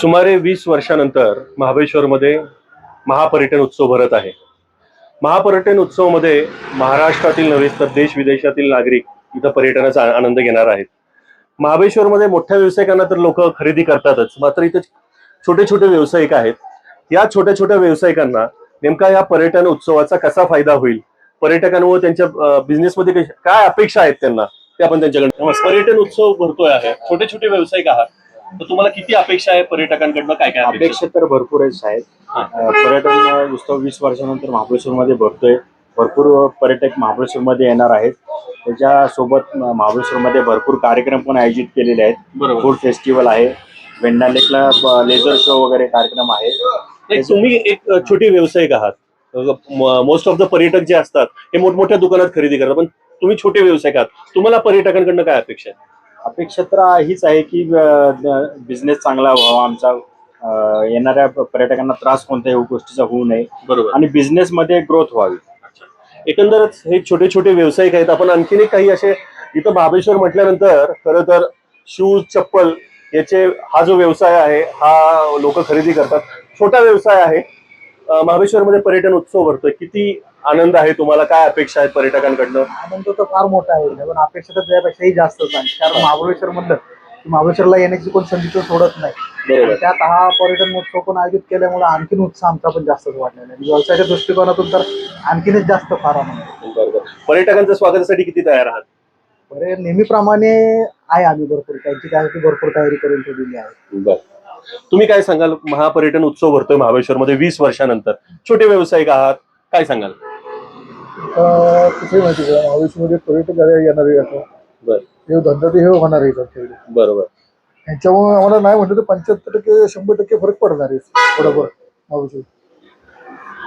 सुमारे वीस वर्षानंतर महाबळेश्वरमध्ये महापर्यटन उत्सव भरत आहे. महापर्यटन उत्सवमध्ये महाराष्ट्रातील नव्हे तर देश विदेशातील नागरिक इथं पर्यटनाचा आनंद घेणार आहेत. महाबळेश्वरमध्ये मोठ्या व्यावसायिकांना तर लोक खरेदी करतातच मात्र इथं छोटे छोटे व्यावसायिक आहेत. या छोट्या छोट्या व्यावसायिकांना नेमका या पर्यटन उत्सवाचा कसा फायदा होईल? पर्यटकांवर त्यांच्या बिझनेसमध्ये काय अपेक्षा आहेत त्यांना? ते आपण त्यांच्याकडे पर्यटन उत्सव भरतोय आहे. छोटे छोटे व्यावसायिक आहात. तर तुम्हाला किती अपेक्षा आहे पर्यटकांकडनं? काय काय अपेक्षा? तर भरपूरच आहेत पर्यटन उत्सव वीस वर्षानंतर महाबळेश्वरमध्ये भरतोय. भरपूर पर्यटक महाबळेश्वरमध्ये येणार आहेत. त्याच्यासोबत म- महाबळेश्वरमध्ये भरपूर कार्यक्रम पण आयोजित केलेले आहेत. फूड फेस्टिवल आहे. वेंडा लेकला लेझर शो वगैरे कार्यक्रम आहे. तुम्ही एक छोटे व्यावसायिक आहात. मोस्ट ऑफ द पर्यटक जे असतात हे मोठमोठ्या दुकानात खरेदी करतात. पण तुम्ही छोटे व्यावसायिक आहात. तुम्हाला पर्यटकांकडनं काय अपेक्षा आहे? अपेक्षा तर हीच आहे की बिझनेस चांगला व्हावा. आमचा येणाऱ्या पर्यटकांना त्रास कोणत्याही गोष्टीचा होऊ नये. बरोबर. आणि बिझनेसमध्ये ग्रोथ व्हावी. एकंदरच हे छोटे छोटे व्यावसायिक आहेत. आपण आणखीन एक काही असे इथं महाबळेश्वर म्हटल्यानंतर खरं तर शूज चप्पल याचे हा जो व्यवसाय आहे हा लोक खरेदी करतात. छोटा व्यवसाय आहे. महाबळेश्वरमध्ये पर्यटन उत्सव भरतोय. किती आनंद आहे तुम्हाला? काय अपेक्षा आहेत पर्यटकांकडनं? आनंद तर फार मोठा आहे. पण अपेक्षा तर त्यापेक्षाही जास्तच आहे कारण महाबळेश्वर म्हणलं की महाबळेश्वरला येण्याची कोण संधी तर सोडत नाही. त्यात हा पर्यटन महोत्सव पण आयोजित केल्यामुळे आणखीन उत्साह आमचा पण जास्तच वाढलेला आहे. व्यवसायाच्या दृष्टिकोनातून तर आणखीनच जास्त फार आनंद आहे. पर्यटकांच्या स्वागतासाठी किती तयार आहात? बरे नेहमीप्रमाणे आहे आम्ही भरपूर. त्यांची त्यासाठी भरपूर तयारी करून ठेवलेली आहे. तुम्ही काय सांगाल? महापर्यटन उत्सव भरतोय महाबळेश्वरमध्ये वीस वर्षानंतर. छोटे व्यावसायिक आहात काय सांगाल? कसं माहिती का? महाबळेश्वरमध्ये पर्यटक येणार आहे बर. हे धंदा ते हे होणार आहे बरोबर. त्यांच्यामुळे आम्हाला नाही म्हटलं तर पंच्याहत्तर टक्के शंभर टक्के फरक पडणार आहे. बरोबर. महाबळेश्वर.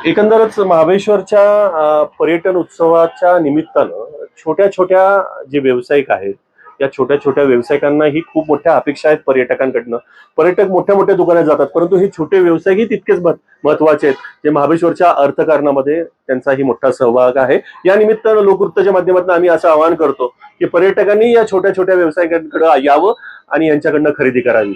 एकंदरच महाबळेश्वरच्या अं, पर्यटन उत्सवाच्या निमित्तानं छोट्या छोट्या जे व्यावसायिक आहेत या छोट्या छोट्या व्यावसायिकांनाही खूप मोठ्या अपेक्षा आहेत पर्यटकांकडनं. पर्यटक मोठ्या मोठ्या दुकानात जातात परंतु हे छोटे व्यवसायही तितकेच महत्त्वाचे आहेत. जे महाबळेश्वरच्या अर्थकारणामध्ये त्यांचाही मोठा सहभाग आहे. या निमित्तानं लोकवृत्ताच्या माध्यमातून आम्ही असं आवाहन करतो की पर्यटकांनी या छोट्या छोट्या व्यावसायिकांकडे यावं आणि यांच्याकडनं खरेदी करावी.